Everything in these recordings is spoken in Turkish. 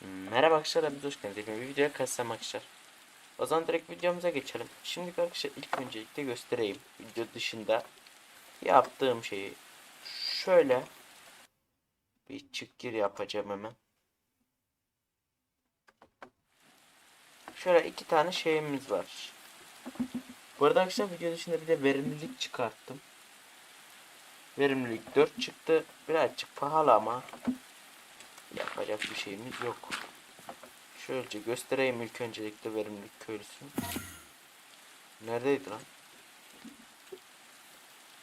Merhaba arkadaşlar, hepiniz hoş geldiniz. Bir videoya kasam arkadaşlar. O zaman direkt videomuza geçelim. Şimdi arkadaşlar ilk öncelikle göstereyim. Video dışında yaptığım şeyi. Şöyle bir çık gir yapacağım hemen. Şöyle iki tane şeyimiz var. Bu arada arkadaşlar video dışında bir de verimlilik çıkarttım. Verimlilik 4 çıktı. Birazcık pahalı ama Yapacak bir şeyimiz yok. Şöylece göstereyim ilk öncelikle verimlilik köylüsü. Neredeydi lan?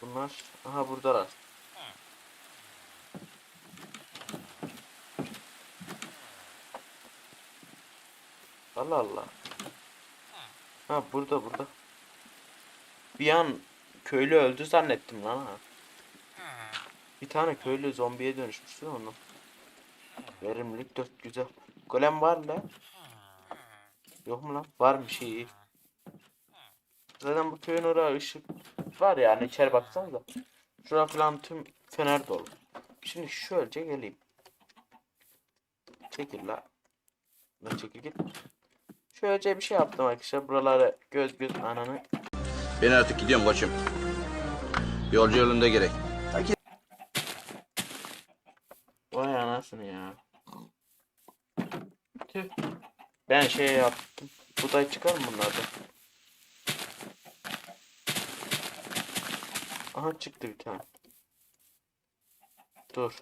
Bunlar aha buradalar. Allah Allah. Ha burada burada. Bir an köylü öldü zannettim lan ha. Bir tane köylü zombiye dönüşmüştü onu. Verimlilik 4 güzel. Golem var la. Yok mu lan? Varmış iyi. Zaten bu köyün oraya ışık var yani içeri baksanıza. Şura falan tüm fener dolu. Şimdi şöylece geleyim. Çekil la. Ne çekil git. Şöylece bir şey yaptım arkadaşlar. Buraları göz göz ananı. Ben artık gidiyorum koçum. Yolcu yolunda gerek. Vay anasını ya. Tüh. Ben şey yaptım. Buday çıkar mı bunlardan? Aha çıktı bir tane. Dur.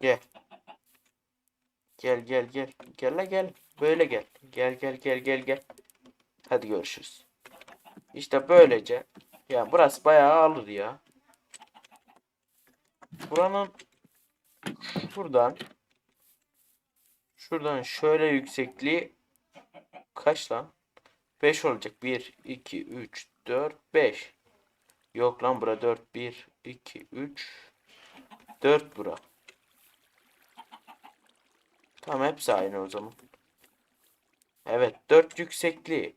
Gel. Gel gel gel. Gel la gel. Böyle gel. Gel gel gel gel gel. Hadi görüşürüz. İşte böylece. Ya burası bayağı alır ya. Buranın şuradan şuradan şöyle yüksekliği kaç lan? 5 olacak. 1 2 3 4 5. Yok lan bura 4 1 2 3 4 bura. Tamam hepsi aynı o zaman. Evet 4 yüksekliği.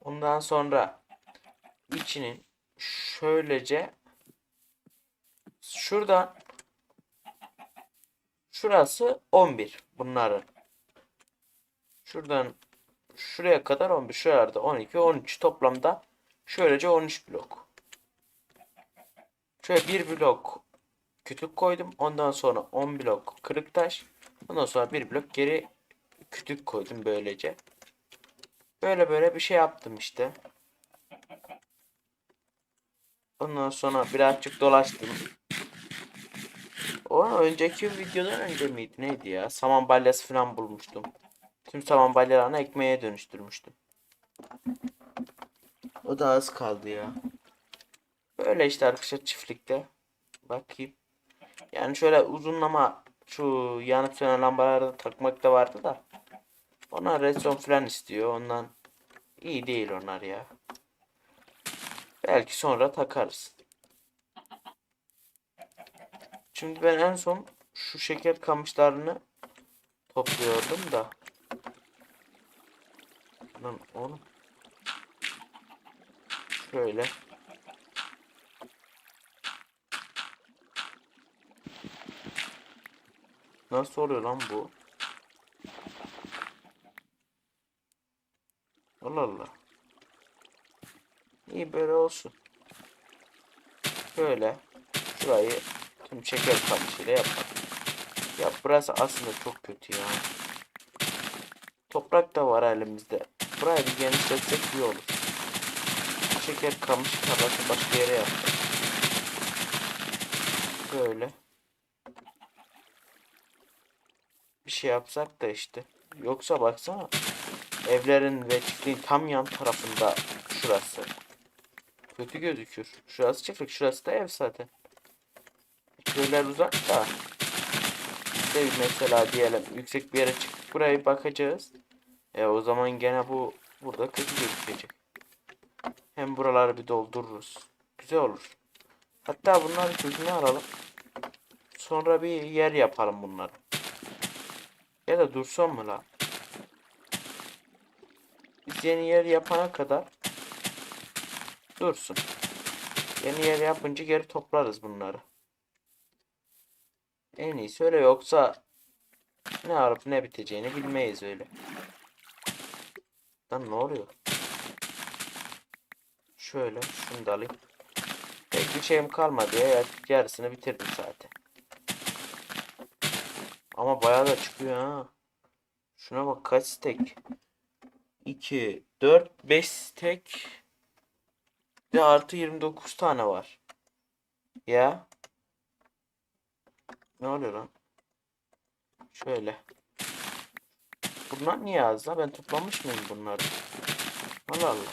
Ondan sonra içinin şöylece şuradan şurası 11 bunların. Şuradan şuraya kadar 11 şuralarda 12 13 toplamda şöylece 13 blok. Şöyle bir blok kütük koydum. Ondan sonra 10 blok kırık taş. Ondan sonra bir blok geri kütük koydum böylece. Böyle böyle bir şey yaptım işte. Ondan sonra birazcık dolaştım. O önceki videodan önce miydi neydi ya? Saman balyası falan bulmuştum. Tüm saman balyalarını ekmeğe dönüştürmüştüm. O da az kaldı ya. Böyle işte arkadaşlar çiftlikte. Bakayım. Yani şöyle uzunlama şu yanıp sönen lambaları takmak da vardı da. Onlar redstone falan istiyor. Ondan iyi değil onlar ya. Belki sonra takarız. Şimdi ben en son şu şeker kamışlarını topluyordum da. Lan oğlum. Şöyle. Nasıl oluyor lan bu? Allah Allah. İyi böyle olsun. Şöyle şurayı tüm şeker kamışıyla yapalım. Ya burası aslında çok kötü ya. Toprak da var elimizde. Burayı bir genişletsek iyi olur. Şeker kamış tarlası başka yere yapalım. Böyle. Bir şey yapsak da işte. Yoksa baksana. Evlerin ve çiftliğin tam yan tarafında şurası. Kötü gözükür. Şurası çiftlik, şurası da ev zaten. Köyler uzak da. İşte mesela diyelim yüksek bir yere çıktık buraya bakacağız. E o zaman gene bu burada kötü gözükecek. Hem buraları bir doldururuz. Güzel olur. Hatta bunları kökünü alalım. Sonra bir yer yapalım bunları. Ya da dursun mu la? Biz yeni yer yapana kadar dursun. Yeni yer yapınca geri toplarız bunları. En iyisi öyle yoksa ne alıp ne biteceğini bilmeyiz öyle. Lan ne oluyor? Şöyle şunu da alayım. Pek bir şeyim kalmadı ya. Yarısını bitirdim zaten. Ama bayağı da çıkıyor ha. Şuna bak kaç stek. 2, 4, 5 stek. Ve artı 29 tane var. Ya. Ne oluyor lan? Şöyle. Bunlar niye az la? Ben toplamış mıyım bunları? Allah Allah.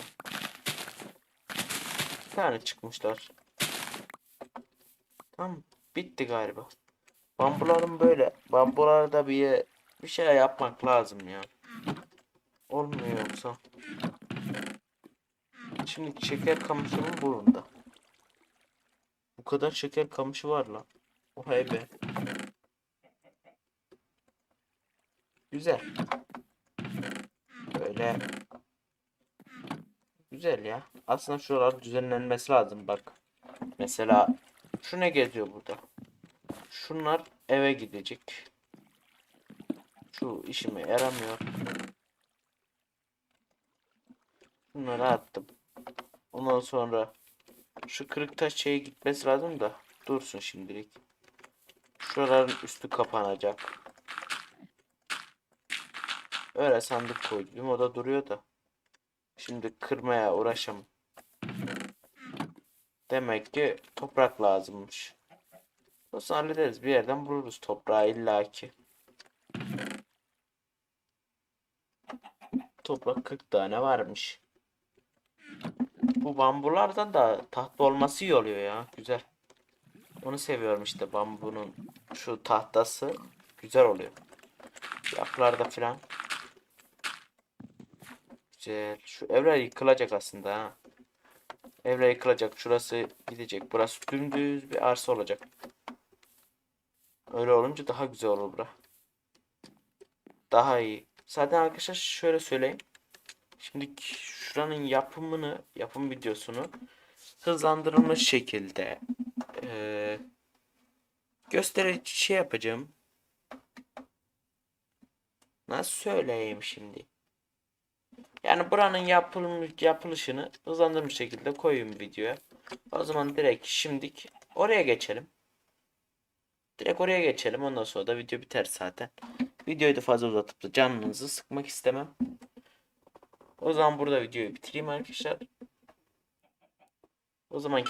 Bir tane çıkmışlar. Tamam. Bitti galiba. Bambularım böyle. Bambularda bir bir şey yapmak lazım ya. Olmuyor yoksa. Şimdi şeker kamışımın burnunda. Bu kadar şeker kamışı var lan. Oha be. Güzel. Böyle. Güzel ya. Aslında şuralar düzenlenmesi lazım bak. Mesela şu ne geziyor burada? Şunlar eve gidecek. Şu işime yaramıyor. Bunları attım. Ondan sonra şu kırık taş şeye gitmesi lazım da dursun şimdilik. Şuraların üstü kapanacak. Öyle sandık koydum. O da duruyor da. Şimdi kırmaya uğraşamam. Demek ki toprak lazımmış. Olsun hallederiz. Bir yerden buluruz toprağı illaki. Toprak 40 tane varmış. Bu bambulardan da tahta olması iyi oluyor ya. Güzel. Onu seviyorum işte bambunun şu tahtası güzel oluyor. Yapılarda falan. Güzel. Şu evler yıkılacak aslında ha. Evler yıkılacak. Şurası gidecek. Burası dümdüz bir arsa olacak. Öyle olunca daha güzel olur bura. Daha iyi. Zaten arkadaşlar şöyle söyleyeyim. Şimdi şuranın yapımını, yapım videosunu hızlandırılmış şekilde eee gösterici şey yapacağım. Nasıl söyleyeyim şimdi? Yani buranın yapılmış yapılışını hızlandırılmış şekilde koyayım videoya. O zaman direkt şimdik oraya geçelim. Direkt oraya geçelim. Ondan sonra da video biter zaten. Videoyu da fazla uzatıp da canınızı sıkmak istemem. O zaman burada videoyu bitireyim arkadaşlar. O zaman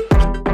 you